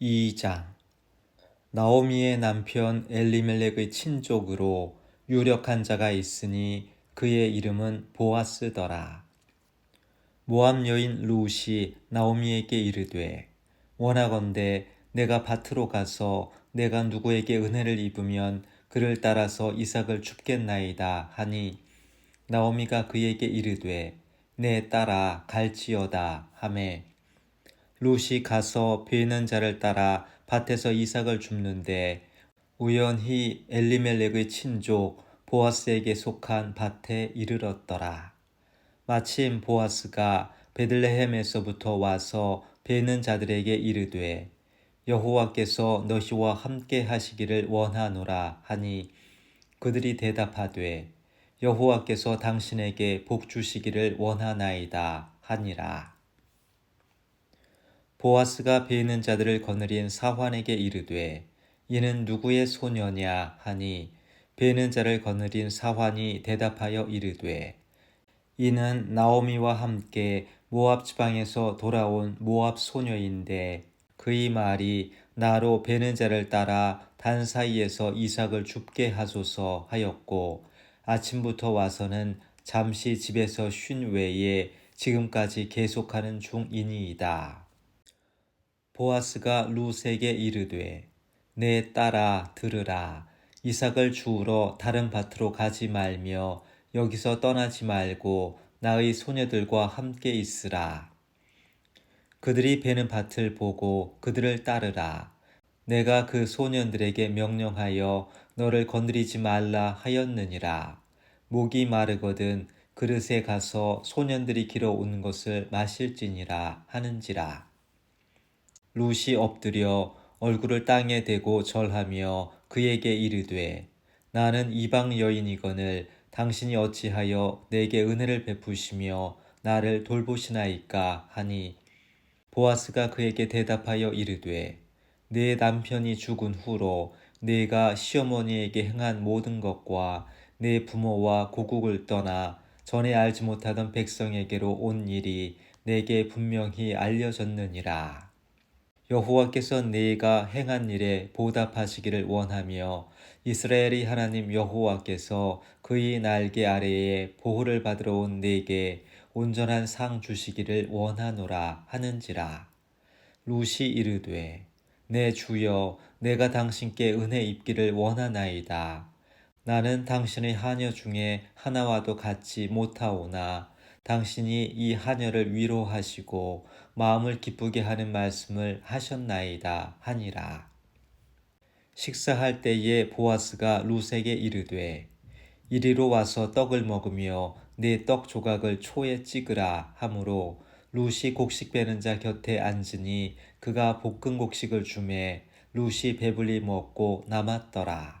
2장 나오미의 남편 엘리멜렉의 친족으로 유력한 자가 있으니 그의 이름은 보아스더라. 모압 여인 루시 나오미에게 이르되 원하건대 내가 밭으로 가서 내가 누구에게 은혜를 입으면 그를 따라서 이삭을 줍겠나이다 하니 나오미가 그에게 이르되 내 딸아 갈지어다 하매 룻이 가서 베는 자를 따라 밭에서 이삭을 줍는데 우연히 엘리멜렉의 친족 보아스에게 속한 밭에 이르렀더라. 마침 보아스가 베들레헴에서부터 와서 베는 자들에게 이르되 여호와께서 너희와 함께 하시기를 원하노라 하니 그들이 대답하되 여호와께서 당신에게 복 주시기를 원하나이다 하니라. 보아스가 베는 자들을 거느린 사환에게 이르되 이는 누구의 소녀냐 하니 베는 자를 거느린 사환이 대답하여 이르되 이는 나오미와 함께 모압 지방에서 돌아온 모압 소녀인데 그의 말이 나로 베는 자를 따라 단 사이에서 이삭을 줍게 하소서 하였고 아침부터 와서는 잠시 집에서 쉰 외에 지금까지 계속하는 중이니이다. 보아스가 룻에게 이르되 내 딸아 들으라. 이삭을 주우러 다른 밭으로 가지 말며 여기서 떠나지 말고 나의 소녀들과 함께 있으라. 그들이 베는 밭을 보고 그들을 따르라. 내가 그 소년들에게 명령하여 너를 건드리지 말라 하였느니라. 목이 마르거든 그릇에 가서 소년들이 길어 오는 것을 마실지니라 하는지라 룻이 엎드려 얼굴을 땅에 대고 절하며 그에게 이르되 나는 이방 여인이거늘 당신이 어찌하여 내게 은혜를 베푸시며 나를 돌보시나이까 하니 보아스가 그에게 대답하여 이르되 내 남편이 죽은 후로 내가 시어머니에게 행한 모든 것과 내 부모와 고국을 떠나 전에 알지 못하던 백성에게로 온 일이 내게 분명히 알려졌느니라. 여호와께서 네가 행한 일에 보답하시기를 원하며 이스라엘의 하나님 여호와께서 그의 날개 아래에 보호를 받으러 온 네게 온전한 상 주시기를 원하노라 하는지라. 루시 이르되 내 주여 내가 당신께 은혜 입기를 원하나이다. 나는 당신의 하녀 중에 하나와도 같지 못하오나 당신이 이 하녀를 위로하시고 마음을 기쁘게 하는 말씀을 하셨나이다 하니라. 식사할 때에 보아스가 루세게 이르되 이리로 와서 떡을 먹으며 내 떡 조각을 초에 찍으라 하므로 루시 곡식 베는 자 곁에 앉으니 그가 볶은 곡식을 주매 루시 배불리 먹고 남았더라.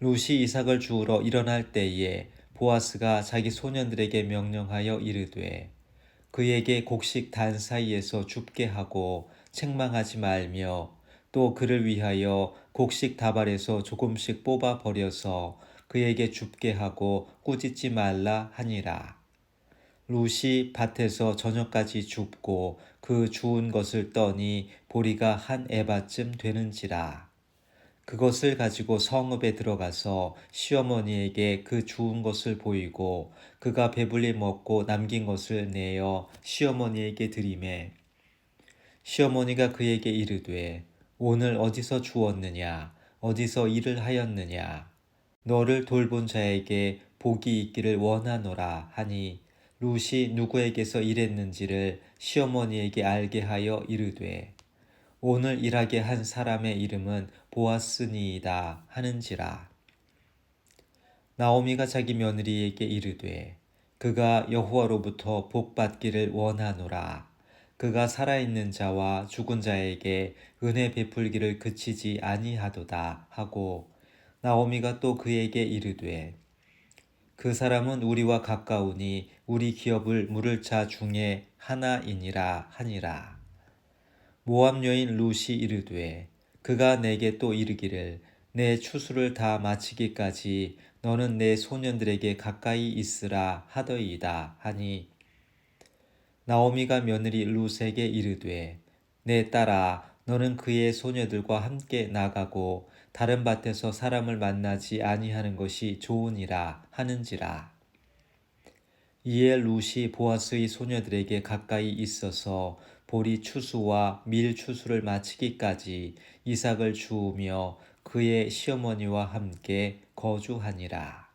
루시 이삭을 주우러 일어날 때에 보아스가 자기 소년들에게 명령하여 이르되 그에게 곡식 단 사이에서 줍게 하고 책망하지 말며 또 그를 위하여 곡식 다발에서 조금씩 뽑아 버려서 그에게 줍게 하고 꾸짖지 말라 하니라. 룻이 밭에서 저녁까지 줍고 그 주운 것을 떠니 보리가 한 에바쯤 되는지라. 그것을 가지고 성읍에 들어가서 시어머니에게 그 주운 것을 보이고 그가 배불리 먹고 남긴 것을 내어 시어머니에게 드리매. 시어머니가 그에게 이르되 오늘 어디서 주었느냐? 어디서 일을 하였느냐? 너를 돌본 자에게 복이 있기를 원하노라 하니 룻이 누구에게서 일했는지를 시어머니에게 알게 하여 이르되 오늘 일하게 한 사람의 이름은 보았으니이다 하는지라. 나오미가 자기 며느리에게 이르되 그가 여호와로부터 복 받기를 원하노라. 그가 살아있는 자와 죽은 자에게 은혜 베풀기를 그치지 아니하도다 하고 나오미가 또 그에게 이르되 그 사람은 우리와 가까우니 우리 기업을 물을 자 중에 하나이니라 하니라. 모압 여인 루시 이르되 그가 내게 또 이르기를 내 추수를 다 마치기까지 너는 내 소년들에게 가까이 있으라 하더이다 하니. 나오미가 며느리 루세게 이르되 내 딸아 너는 그의 소녀들과 함께 나가고 다른 밭에서 사람을 만나지 아니하는 것이 좋으니라 하는지라 이에 룻이 보아스의 소녀들에게 가까이 있어서 보리 추수와 밀 추수를 마치기까지 이삭을 주우며 그의 시어머니와 함께 거주하니라.